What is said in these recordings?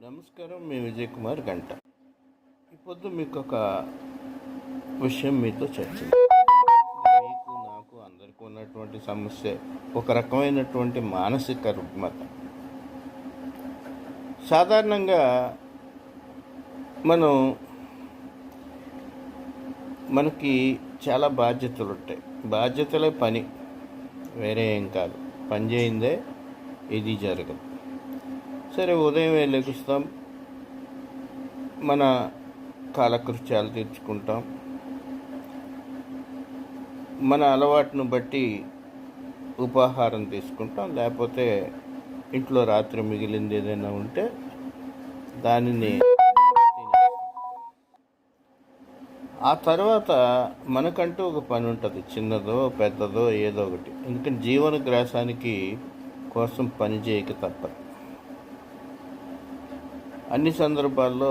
నమస్కారం మీ విజయ్ కుమార్ గంట. ఈ పొద్దు మీకు ఒక విషయం మీతో చర్చ మీకు నాకు అందరికీ ఉన్నటువంటి సమస్య ఒక రకమైనటువంటి మానసిక రుగ్మత. సాధారణంగా మనం మనకి చాలా బాధ్యతలు ఉంటాయి బాధ్యతలే పని వేరే ఏం కాదు. పని చేయిందే ఇది జరగదు. సరే ఉదయం లెగుస్తాం. మన కాలకృత్యాలు తీర్చుకుంటాం. మన అలవాటును బట్టి ఉపాహారం తీసుకుంటాం. లేకపోతే ఇంట్లో రాత్రి మిగిలింది ఏదైనా ఉంటే దానిని ఆ తర్వాత మనకంటూ ఒక పని ఉంటుంది. చిన్నదో పెద్దదో ఏదో ఒకటి. ఎందుకంటే జీవన గ్రాసానికి కోసం పని చేయక తప్పదు. అన్ని సందర్భాల్లో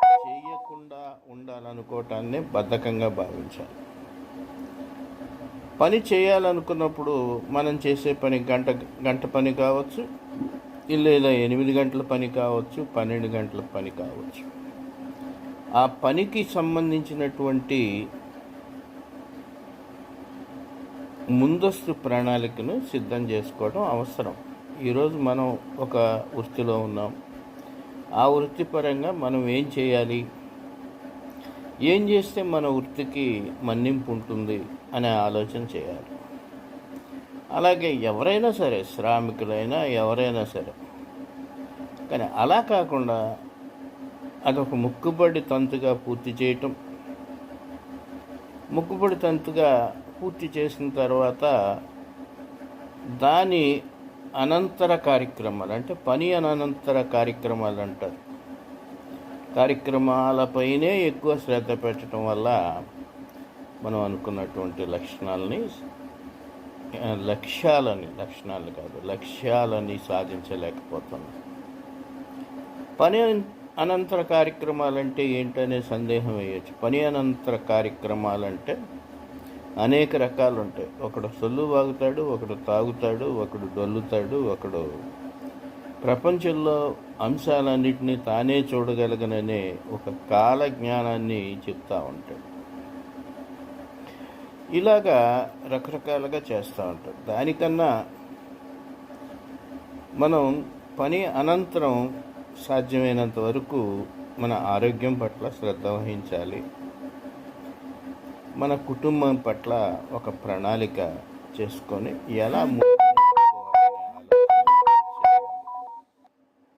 పని చేయకుండా ఉండాలనుకోవటాన్ని బద్ధకంగా భావించాలి. పని చేయాలనుకున్నప్పుడు మనం చేసే పని గంట గంట పని కావచ్చు లేదా ఎనిమిది గంటల పని కావచ్చు పన్నెండు గంటల పని కావచ్చు. ఆ పనికి సంబంధించినటువంటి ముందస్తు ప్రణాళికను సిద్ధం చేసుకోవడం అవసరం. ఈరోజు మనం ఒక వృత్తిలో ఉన్నాం. ఆ వృత్తిపరంగా మనం ఏం చేయాలి? ఏం చేస్తే మన వృత్తికి మన్నింపు ఉంటుంది అనే ఆలోచన చేయాలి. అలాగే ఎవరైనా సరే శ్రామికులైనా ఎవరైనా సరే కానీ అలా కాకుండా అదొక ముక్కుబడి తంతుగా పూర్తి చేయటం ముక్కుబడి తంతుగా పూర్తి చేసిన తర్వాత దాని అనంతర కార్యక్రమాలు అంటే పని అనంతర కార్యక్రమాలు అంటారు. కార్యక్రమాలపైనే ఎక్కువ శ్రద్ధ పెట్టడం వల్ల మనం అనుకున్నటువంటి లక్షణాలని లక్ష్యాలని లక్షణాలు కాదు లక్ష్యాలని సాధించలేకపోతున్నాం. పని అనంతర కార్యక్రమాలంటే ఏంటనే సందేహం వేయచ్చు. పని అనంతర కార్యక్రమాలంటే అనేక రకాలు ఉంటాయి ఒకడు సొల్లు వాగుతాడు ఒకడు తాగుతాడు ఒకడు డొల్లుతాడు ఒకడు ప్రపంచంలో అంశాలన్నింటినీ తానే చూడగలగననే ఒక కాల జ్ఞానాన్ని చెప్తా ఉంటాడు. ఇలాగా రకరకాలుగా చేస్తూ ఉంటాడు. దానికన్నా మనం పని అనంతరం సాధ్యమైనంత వరకు మన ఆరోగ్యం పట్ల శ్రద్ధ వహించాలి. మన కుటుంబం పట్ల ఒక ప్రణాళిక చేసుకొని ఎలా